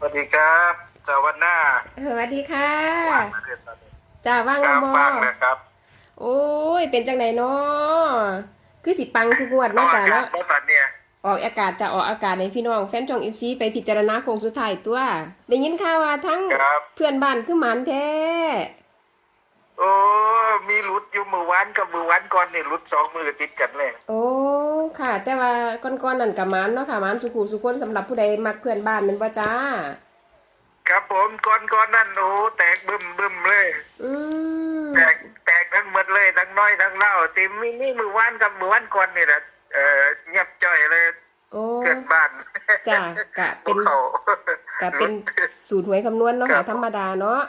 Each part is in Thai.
สวัสดีครับ สวัสดีหน้าสวัสดีค่ะว่างมาเรียนตอนนี้จ้าว่างคแล้รัวบบ่ว่างนะครับโอ้ย เป็นจังไหนเนาะคือสิปังทุกงวดออเนาะกจ้าอากาศเนาะบ่บัดเนี่ยออกอากาศจะออกอากาศในพี่น้องแฟนช่อง FC ไปพิจารณาโคงสุดท้ายตัว ได้ยินข่าวว่าทั้งครับ เพื่อนบ้านคือหมันแท้ โอ้มีหลุดอยู่มือวานกับมือวานก่อนนี่หลุดสองมือติดกันเลย โอ้ค่ะ แต่ว่าก่อนๆนั่นก็หมันเนาะค่ะหมันสุขุสุคนสำหรับผู้ใดมักเพื่อนบ้านแม่นบ่จ้า ครับผมก่อนก่อนนั่นโอ้แตกบึ้มบึ้มเลย อืมแตกแตกทั้งหมดเลยทั้งน้อยทั้งเล่าที่มีมีมือวานกับมือวานก่อนนี่แหละเอ่อเงียบจ้อยเลยโอ้เกิดบ้านจ้ะกะเป็นพวเขาก็เป็นสูตรหวยคำนวณเนาะค่ะธรรมดาเนาะ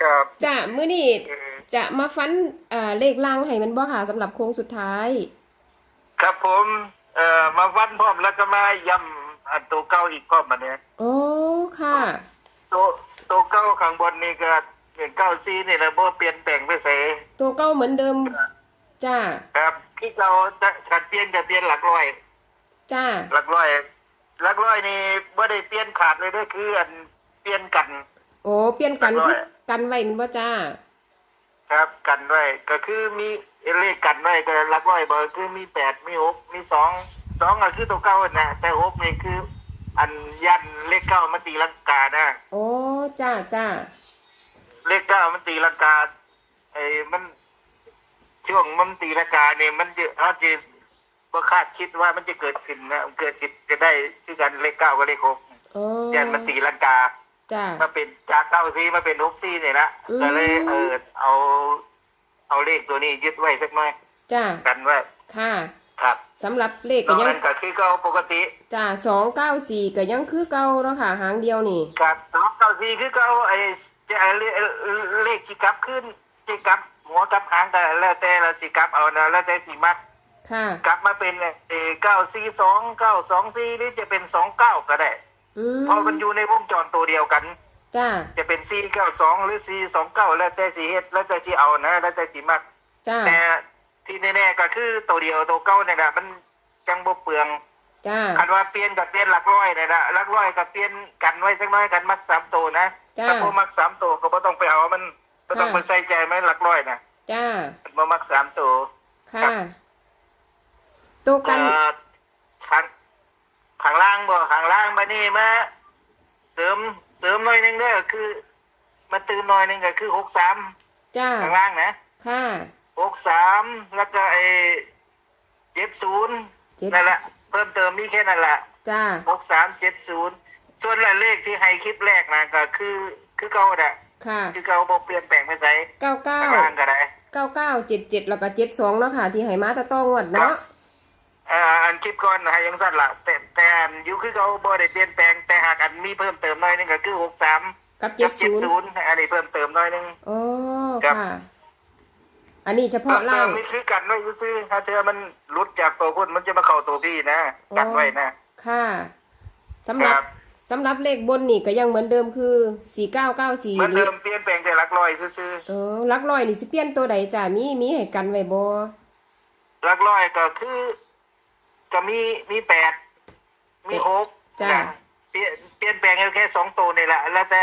ครับจ้ามื้อนี้อืมจะมาฟันเอ่อเลขล่างให้มันบ่ค่ะสำหรับโค้งสุดท้าย ครับผมเอ่อมาฟันพร้อมแล้วก็มายำอันตัวเก้าอีกพร้อมมาเนี่ยโอ้ค่ะตัวตัวเก้าข้างบนนี่ก็เป็นเก้าซีนี่แหละบ่เปลี่ยนแปลงไปเสตัวเก้าเหมือนเดิมจ้าครับคือเราจะขัดเปลี่ยนจะเปลี่ยนหลักร้อยจ้าหลักร้อยหลักร้อยนี่บ่ได้เปลี่ยนขาดเลยเด้อคืออันเปลี่ยนกัน โอ้เปลี่ยนกันเรียบร้ที่อย กันไว้แมันบ่จ้า ครับกันไว้ก็คือมีเลขกันไว้ก็หลักร้อยบ่คือมีแปดมีหกมีสองสองก็คือตัวเก้านะแต่หกนี่คือ อันยันเลขเก้ามันตีลังกานะโอ้จ้าจ้าเลขเก้ามันตีลังกาไอ้มันช่วงมันตีลังกาเนี่ยมันจะเขาจะบ่คาดคิดว่ามันจะเกิดขึ้นนะมันเกิดขึ้นจะได้คือกันเลขเก้ากับเลขหกโอ้ยันมันตีลังกา จ้ามาเป็นจากเก้าซีมาเป็นหกซีเนี่ยละอืมก็เลยเออเอา เอาเลขตัวนี้ยึดไว้สักหน่อย จ้ากันไว้ค่ะ ครับสำหรับเลขตรก็งยังนั้นก็คือเก้าปกติจ้า294ก็ยังคือเก่าเนาะค่ะหางเดียวนี่ครับสองเก้าซีคือเก้าไอ้จะไอ้เลเลขที่กลับขึ้นที่กลับหัวกลับหางก็แล้วแต่เราสิกลับเอานะแล้วแต่สิมักค่ะ กลับมาเป็นเก้าสี่สองเก้าสองสี่หรือจะเป็นสองเก้าก็ได้ อืมเพราะมันอยู่ในวงจรตัวเดียวกัน จ้าจะเป็นสี่เก้าสองหรือสี่สองเก้าแล้วแต่สีเฮ็ดแล้วแต่สีเอานะ แล้วแต่สีมัก จ้าแต่ที่แน่ๆก็คือตัวเดียวตัวเก้าเนี่ยแหละมันจังบ่เปลืองจ้า คันว่าเปลี่ยนกับเปลี่ยนหลักร้อยเนี่ยละหลักร้อยกับเปลี่ยนกันไว้สักหน้อยกันมักสามตัวนะจ้า ถ้าบ่มักสามตัวก็บ่ต้องไปเอามันบ่ต้องค่ะไปใส่ใจมันหลักร้อยนะจ้า มันบ่มักสามตัว ค่ะตัวกัน เอ่อข้าง ข้างล่างบ่ข้างล่างมานี่มาเสริมเสริมหน่อยหนึงเด้อคือ มาตื่นหน่อยหนึงก็คือหกสามจ้าข้างล่างนะค่ะหกสามแล้วก็ไอ้เจ็ดศูนย์เจ็ดนั่นแหละเพิ่มเติมมีแค่นั้นแหละจ้าหกสามเจ็ดศูนย์ส่วนรายเลขที่ให้คลิปแรกนะก็คือ คือเก่าน่ะค่ะคือเก่าบ่เปลี่ยนแปลงไปใส่เก้าเก้าข้างล่างก็ได้เก้าเก้าเจ็ดเจ็ดแล้วก็เจ็ดสองเนาะค่ะ ที่ให้มาตะต้องวดครัเนาะบเอ่ออัน คลิปก่อนให้ยังสั้นละแต่แต่อันอยู่คือเก่าบ่ได้เปลี่ยนแปลงแต่หากอันมีเพิ่มเติมหน่อยหนึงก็คือหกสามกับเจ็กัดบเจ็ศูดนย์ศูนย์อันนี้เพิ่มเติมหน่อยหนึงโอ้ครับค่ะอันนี้เฉเพิ่พาะมเติล่ามงนี่คือกันไว้ซื่อๆถ้าเธอมันหลุดจากตัวคุณมันจะมาเข้าตัวพี่นะกันไว้นะค่ะสำหครับรับสำหรับเลขบนนี่ก็ยังเหมือนเดิมคือสี่เก้าเก้าสี่เหมือนหรืเดิอมเปลี่ยนแปลงแต่หลักร้อยซื่อเออหลักร้อยนี่สิเปลี่ยนตัวใดจ้ามีมีให้กันไว้บ่ๆหลักร้อยก็คือ ก็มีมีแปดมีหกจ้านะเปลี่ยนเปลี่ยนแปลงแค่สองตัวนี่แหละแล้วแต่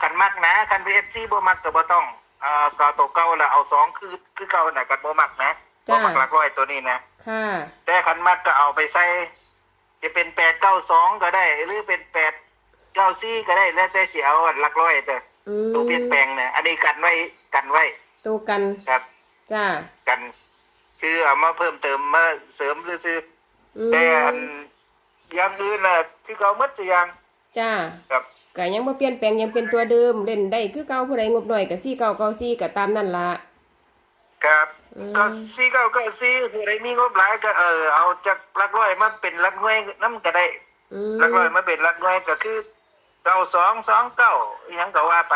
ขันมักนะขันพีเอฟซีบ่มักก็บ่ต้องเอ่อก็ตัวเก่าละเอาสองคือคือเก่าน่ะกันบ่มักนะบ่มักหลักร้อยตัวนี้นะค่ะ แต่ขันมักก็เอาไปใส่จะเป็นแปดเก้าสองก็ได้ หรือเป็นแปดเก้าสี่ก็ได้ แล้วแต่สิเอาหลักร้อยแต่อืมตัวเปลี่ยนแปลงเนี่ยอันนี้กันไว้กันไว้ตัวกัน ครับ จ้า กัน คือเอามาเพิ่มเติมมาเสริมซื่อ อืๆมแต่อันอย่างอื่นน่ะที่เขาหมัดตัวอย่างจ้าครับ ก็ยังบ่เปลี่ยนแปลงยังเป็นตัวเดิมเล่นได้คือเก่าผู้ใดงบหน่อยก็สี่เก้าเก้าสี่ก็ตามนั่นละครับอืมก็สี่เก้าเก้าสี่ผู้ใดมีงบหลายก็เออเอาจากหลักร้อยมาเป็นหลักหน่วยน้ำก็ได้อืมหลักร้อยมาเป็นหลักหน่วยก็คือเก้าสองสองเก้าอหยังก็ว่าไป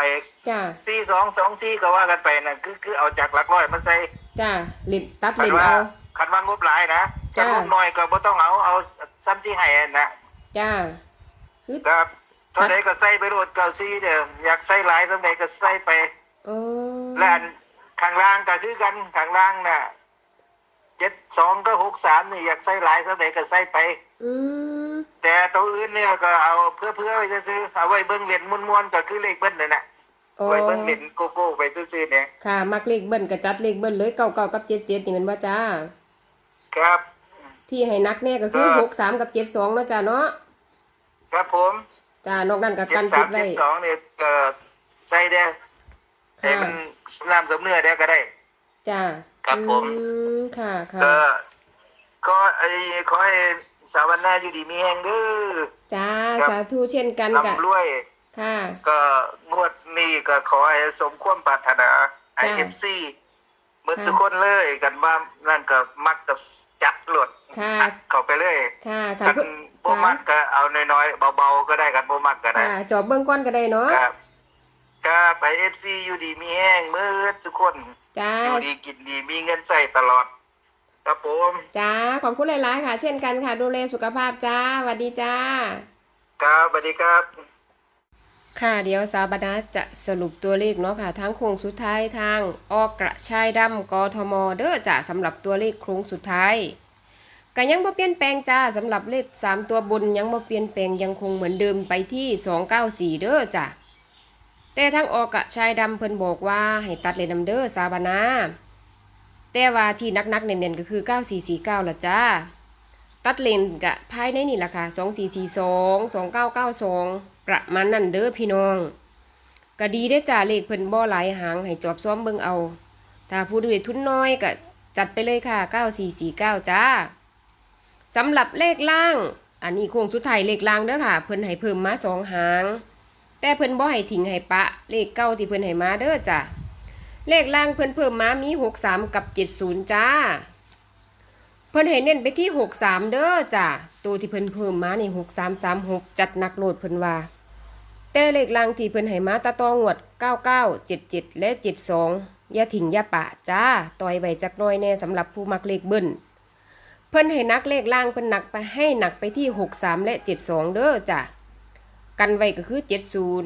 จ้าสี่สองสองสี่ก็ว่ากันไปนะคือคือเอาจากหลักร้อยมาใส่ จ้าเล่นตัดคัเล่นนว่าเอา คันว่างบหลายนะจ้าถ้างบน้อยก็บ่ต้องเอาเอาซ้ำที่ให้อะนะจ้าคือครับเท่าใดก็ใส่ไปโลดเก้าสี่เด้ออยากใส่หลายเท่าใดก็ใส่ไปเออและอันข้างล่างก็คือกันข้างล่างน่ะเจ็ดสองก็หกสามนี่อยากใส่หลายเท่าใดก็ใส่ไป อืมแต่ตัวอื่นเนี่ยก็เอาเพื่อเพื่อๆไปซื้อๆเอาไว้เบิ้งเหรียญม้วนๆก็คือเลขเบิ้ลนั่นแหละโอ้ไว้เบิ้งเหรียญโกโก้ไปซื้อๆเนี่ยค่ะมักเลขเบิ้ลก็จัดเลขเบิ้ลเลยเก้าเก้ากับเจ็ดเจ็ดนี่แมันว่าจ้า ครับ ที่ให้นักแน่ก็คือเออหกสามกับเจ็ดสองเนาะจ้าเนาะครับผมจ้านอกนั้นก็เจ็กัดนสาติมดไว้ เจ็ดสองเนี่ยก็ใส่ได้ให้ค่ะมันน้ำสำเนื้อได้ก็ได้ จ้าครับผม อืมค่ะค่ะก็ก็ไอ้ขอให้สาวนาอยู่ดีมีแหงเด้อจ้าครับสาธุเช่นกันกะร่ำรวย ค่ะ ก็งวดนี้ก็ขอให้สมความปรารถนาไอจ้ะ เอฟซี เหมือนค่ะทุกคนเลยกันว่านั่นก็มักกับจัดหลดค่ะอัดเข้าไปเลยค่ะค่ะกันเพิ่นบ่จ้ามักก็เอาน้อยๆเบาๆก็ได้กันบ่มักก็ได้ค่ะจอบเบื้องก้อนก็ได้เนาะครับครับไอเอฟซีอยู่ดีมีแห้งมืดทุกคนจ้าอยู่ดีกินดีมีเงินใส่ตลอดครับผมจ้าขอบคุณหลายๆค่ะ เช่นกันค่ะ ดูแลสุขภาพจ้าสวัสดีจ้า ครับสวัสดีครับ ค่ะเดี๋ยวสาวบรรณาจะสรุปตัวเลขเนาะค่ะ ทั้งโค้งสุดท้ายทางออกกระชายดำกทมเด้อจ้ะสำหรับตัวเลขโค้งสุดท้ายก็ยังบ่เปลี่ยนแปลงจ้าสำหรับเลข 3 ตัวบนยังบ่เปลี่ยนแปลงยังคงเหมือนเดิมไปที่ 294 เด้อจ้ะแต่ทั้งออกกระชายดำเพิ่นบอกว่าให้ตัดเลยนำเด้อสาบรรณาแต่ว่าที่นักๆเน้นๆก็คือ 9449ละจ้าตัดเลนกะภายในนี่แหละค่ะ2442 2992 ประมาณนั้นเด้อพี่น้องก็ดีได้จ่าเลขเพิ่นบ่หลายหางให้จอบซ้อมเบิ่งเอา ถ้าผู้ด้วยทุนน้อยก็จัดไปเลยค่ะ 9449 จ้าสำหรับเลขล่าง อันนี้โค้งสุดท้ายเลขล่างเด้อค่ะ เพิ่นให้เพิ่มมาสองหาง แต่เพิ่นบ่ให้ทิ้งให้ปะ เลขเก้าที่เพิ่นให้มาเด้อจ้ะเลขล่างเพิ่นเพิ่มมามี 63 กับ 70 จ้า เพิ่นให้เน้นไปที่ 63 เด้อจ้ะตัวที่เพิ่นเพิ่มมานี่6336 จัดหนักโหลดเพิ่นว่า แต่เลขล่างที่เพิ่นให้มาตาตองวด 99 77 และ 72 อย่าถิ่งอย่าปะจ้าต่อยไว้จักน้อยแน่สำหรับผู้มักเลขเบิ้นเพิ่นให้นักเลขล่างเพิ่นหนักไปให้หนักไปที่ 63 และ 72 เด้อจ้ะกันไว้ก็คือ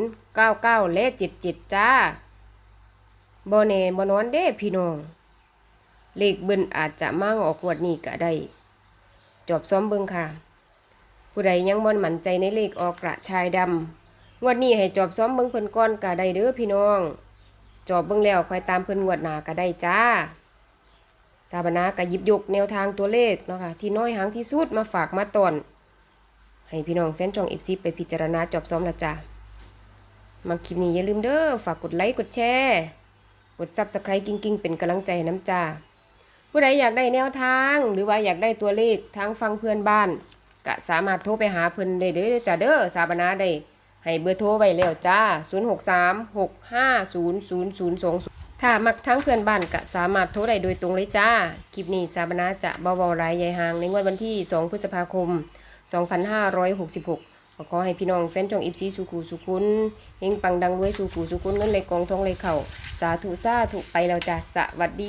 70 99 และ 77 จ้าบ่แน่บ่นอนเด้พี่น้อง เลขเบิ้นอาจจะมั่งออกงวดนี้ก็ได้ จบซ้อมเบิ่งค่ะ ผู้ใดยังบ่มั่นใจในเลขออกกระชายดำ งวดนี้ให้จอบซ้อมเบิ่งเพิ่นก่อนก็ได้เด้อพี่น้อง จอบเบิ่งแล้วคอยตามเพิ่นงวดหน้าก็ได้จ้าสาบนาก็หยิบยกแนวทางตัวเลขเนาะค่ะที่น้อยหางที่สุดมาฝากมาตอนให้พี่น้องแฟนช่อง FC ไปพิจารณาจอบซ้อมละจ้ามาคลิปนี้อย่าลืมเด้อฝากกดไลค์กดแชร์กด Subscribe กิ้งๆ เป็นกำลังใจน้ำจ้าผู้ใดอยากได้แนวทางหรือว่าอยากได้ตัวเลขทางฟังเพื่อนบ้าน ก็สามารถโทรไปหาเพิ่นได้เด้อจ้าเด้อสาบนาได้ ให้เบอร์โทรไว้แล้วจ้า 0636500020 ถ้ามักทั้งเพื่อนบ้านก็สามารถโทรได้โดยตรงเลยจ้า คลิปนี้สาบนาจะเบาๆรายใหญ่หางในงวดวันที่ 2 พฤษภาคม 2566ขอขอให้พี่น้องแฟนจองอิฟซีสุขูสุขุนเฮงปังดังด้วยสุขูสุขุนเงินเลยกองทองเลยเข่าสาธุสาธุไปแล้วจ้าสวัสดี